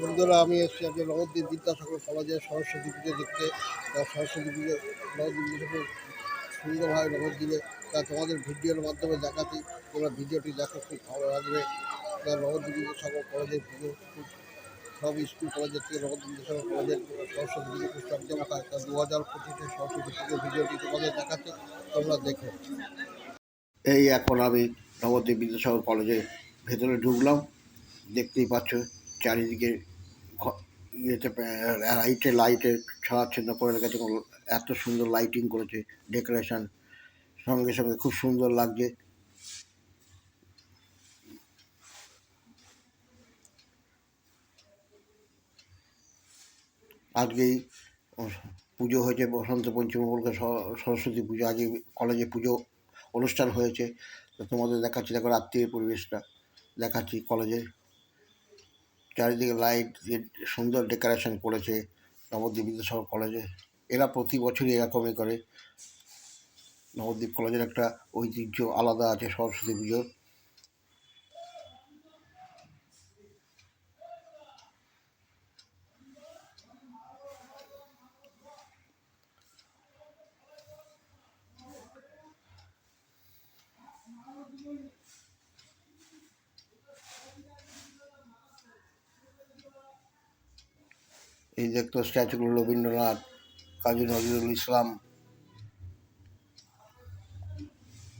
বন্ধুরা, আমি এসেছি আজকে নবদ্বীপ বিদ্যাসাগর কলেজের সরস্বতী পুজো দেখতে। তা সরস্বতী পুজো নবদ্বীপ বিদ্যাসাগর সুন্দরভাবে নবদ্বীপে তা তোমাদের ভিডিওর মাধ্যমে দেখাচ্ছি, তোমরা ভিডিওটি দেখো, খুব ভালো লাগবে। তা নবদ্বীপ বিদ্যাসাগর কলেজের পুজো, খুব সব স্কুল কলেজের থেকে নবদ্বীপ বিদ্যাসাগর কলেজের সরস্বতী পুজো খুব চমচমক হয়। তা দু হাজার পঁচিশে সরস্বতী পুজো ভিডিওটি তোমাদের দেখাচ্ছি, তোমরা দেখো। এই এখন আমি নবদ্বীপ বিদ্যাসাগর কলেজের ভেতরে ঢুকলাম, দেখতেই পাচ্ছ চারিদিকে ইয়েতে লাইটে লাইটে ছড়াচ্ছিন্ন করে কোনো এত সুন্দর লাইটিং করেছে ডেকোরেশন সঙ্গে সঙ্গে খুব সুন্দর লাগছে। আজকেই পুজো হয়েছে, বসন্ত পঞ্চমী স- সরস্বতী পুজো। আজকে কলেজে পুজো অনুষ্ঠান হয়েছে। তোমাদের দেখাচ্ছি, দেখো রাত্রির পরিবেশটা। দেখাচ্ছি কলেজের চারিদিকে লাইট সুন্দর ডেকোরেশন করেছে নবদ্বীপ বিদ্যাসাগর কলেজে এরা প্রতি বছরই এরকমই করে। নবদ্বীপ কলেজের একটা ঐতিহ্য আলাদা আছে সরস্বতী পুজোর। এই দেখতো স্ট্যাচুগুলো রবীন্দ্রনাথ, কাজী নজরুল ইসলাম,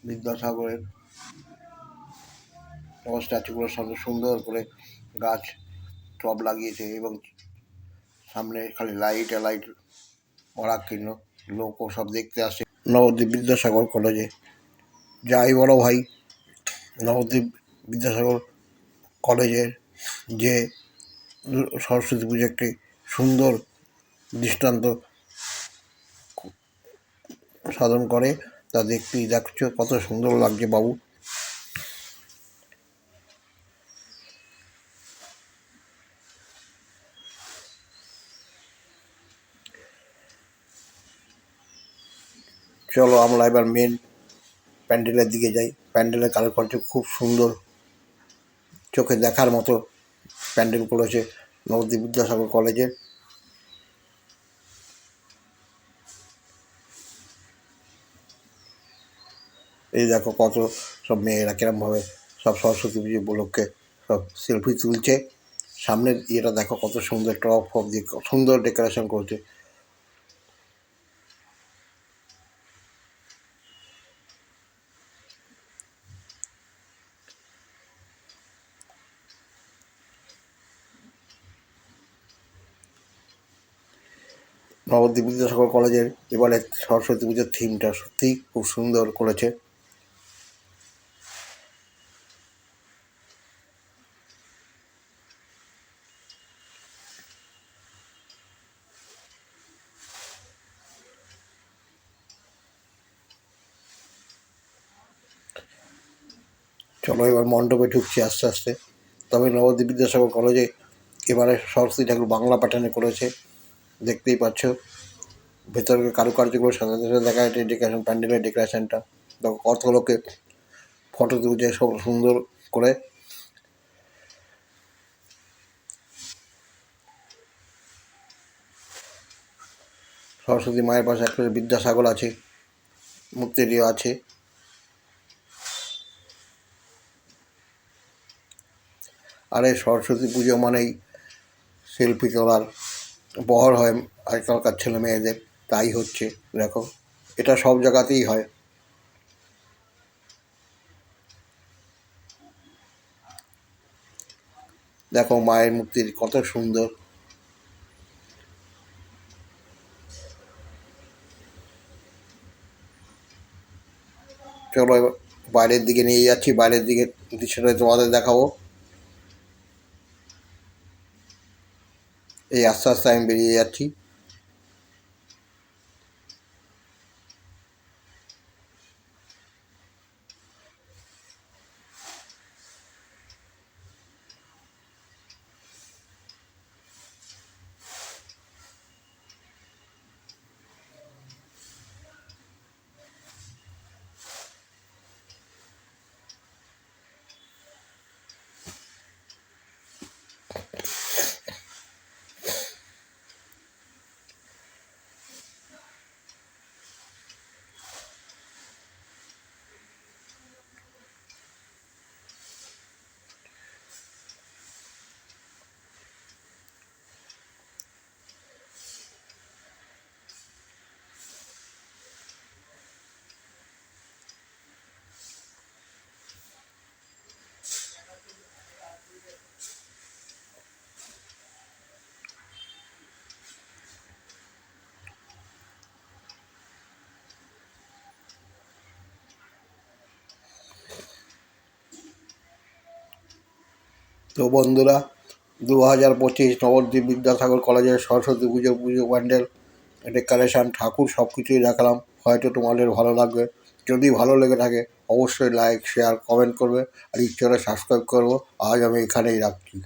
বিদ্যাসাগরের স্ট্যাচুগুলোর সামনে সুন্দর করে গাছ টব লাগিয়েছে এবং সামনে খালি লাইট লাইট কিনো লোকও সব দেখতে আসে। নবদ্বীপ বিদ্যাসাগর কলেজে যাই বড় ভাই, নবদ্বীপ বিদ্যাসাগর কলেজের যে সরস্বতী পুজো একটি সুন্দর দৃষ্টান্ত সাধন করে। তা দেখতেই দেখছ কত সুন্দর লাগছে বাবু। চলো আমরা এবার মেন প্যান্ডেলের দিকে যাই। প্যান্ডেলের কারুকার্য খুব সুন্দর। চোখে দেখার মতো প্যান্ডেল করেছে। নবদ্বীপ বিদ্যাসাগর কলেজের। এই দেখো কত সব মেয়েরা কিরমভাবে সব সরস্বতী পুজো উপলক্ষে সব সেলফি তুলছে। সামনের ইয়েটা দেখো কত সুন্দর টপ ফপ দিয়ে সুন্দর ডেকোরেশন করছে। নবদ্বীপ বিদ্যাসাগর কলেজের এবারে সরস্বতী পুজোর থিমটা সত্যিই খুব সুন্দর করেছে। চলো এবার মণ্ডপে ঢুকছি আস্তে আস্তে। তবে নবদ্বীপ বিদ্যাসাগর কলেজে এবারে সরস্বতী ঠাকুর বাংলা প্যাটার্নে করেছে। দেখতেই পাচ্ছ। ভেতরের কারুকার্যগুলো সাথে দেখা যাচ্ছে ডেকোরেশন প্যান্ডেলের ডেকোরেশনটা দেখো কত লোকে ফটো তুলছে সব সুন্দর করে। সরস্বতী মায়ের পাশে একটা বিদ্যাসাগর আছে, মূর্তিটিও আছে। আর এই সরস্বতী পুজো মানেই সেলফি তোলার বহর হয় আজকালকার ছেলে মেয়েদের, তাই হচ্ছে, দেখো। এটা সব জায়গাতেই হয়। দেখো মায়ের মূর্তি কত সুন্দর। চলো বাইরের দিকে নিয়ে যাচ্ছি, বাইরের দিকে দৃশ্যটা তোমাদের দেখাবো। এই আস্তে আস্তে আমি বেরিয়ে যাচ্ছি। তো বন্ধুরা দু হাজার পঁচিশ নবদ্বীপ বিদ্যাসাগর কলেজের সরস্বতী পুজো পুজো প্যান্ডেল কালেকশান ঠাকুর সব কিছুই দেখালাম। হয়তো তোমাদের ভালো লাগবে। যদি ভালো লেগে থাকে, অবশ্যই লাইক শেয়ার কমেন্ট করবে। আর ইচ্ছে সাবস্ক্রাইব করব। আজ আমি এখানেই রাখছি।